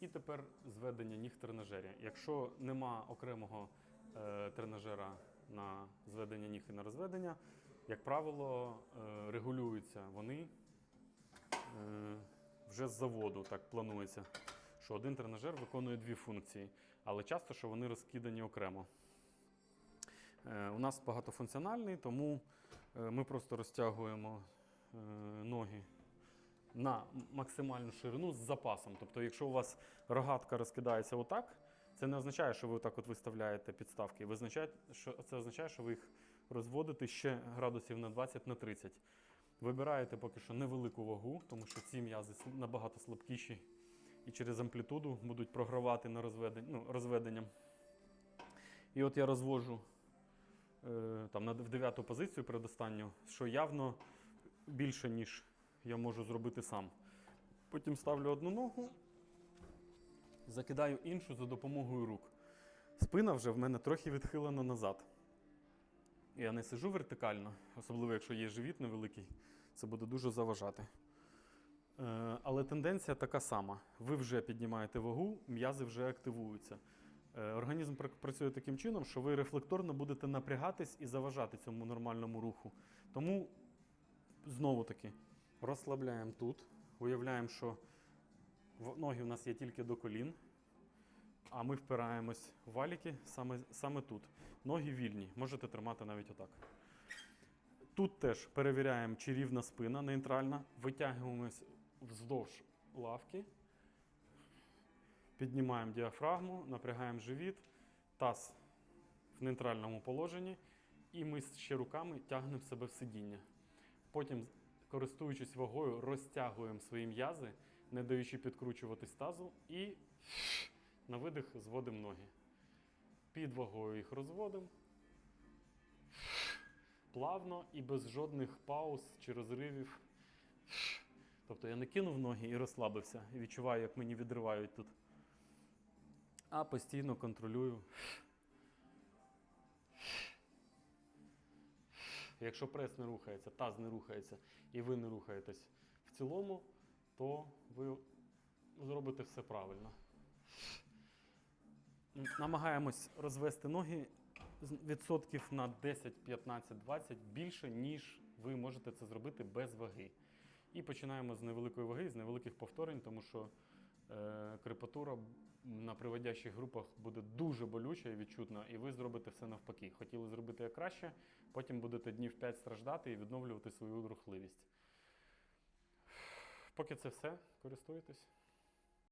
І тепер зведення ніг в тренажері. Якщо нема окремого е, тренажера на зведення ніг і на розведення, як правило, е, регулюються вони е, вже з заводу, так планується, що один тренажер виконує дві функції, але часто, що вони розкидані окремо. Е, У нас багатофункціональний, тому е, ми просто розтягуємо е, ноги на максимальну ширину з запасом. Тобто, якщо у вас рогатка розкидається отак, це не означає, що ви отак от виставляєте підставки. Що це означає, що ви їх розводите ще градусів на 20 на 30. Вибираєте поки що невелику вагу, тому що ці м'язи набагато слабкіші і через амплітуду будуть програвати на розведень, ну, розведенням. І от я розвожу е, там, в дев'яту позицію передостанню, що явно більше, ніж я можу зробити сам. Потім ставлю одну ногу, закидаю іншу за допомогою рук. Спина вже в мене трохи відхилена назад. Я не сижу вертикально, особливо якщо є живіт невеликий, це буде дуже заважати. Е, Але тенденція така сама. Ви вже піднімаєте вагу, м'язи вже активуються. Е, Організм працює таким чином, що ви рефлекторно будете напрягатись і заважати цьому нормальному руху. Тому знову таки розслабляємо тут, уявляємо, що ноги в нас є тільки до колін, а ми впираємось в валіки саме, саме тут. Ноги вільні, можете тримати навіть отак. Тут теж перевіряємо, чи рівна спина нейтральна, витягуємось вздовж лавки, піднімаємо діафрагму, напрягаємо живіт, таз в нейтральному положенні, і ми ще руками тягнемо себе в сидіння. Потім, користуючись вагою, розтягуємо свої м'язи, не даючи підкручуватись тазу, і на видих зводимо ноги. Під вагою їх розводимо. Плавно і без жодних пауз чи розривів. Тобто я не кинув ноги і розслабився, і відчуваю, як мені відривають тут. А постійно контролюю. Якщо прес не рухається, таз не рухається і ви не рухаєтесь в цілому, то ви зробите все правильно. Намагаємось розвести ноги з- відсотків на 10, 15, 20 більше, ніж ви можете це зробити без ваги. І починаємо з невеликої ваги, з невеликих повторень, тому що крепатура на приводящих групах буде дуже болюча і відчутна, і ви зробите все навпаки. Хотіли зробити як краще, потім будете днів 5 страждати і відновлювати свою рухливість. Поки це все, користуєтесь.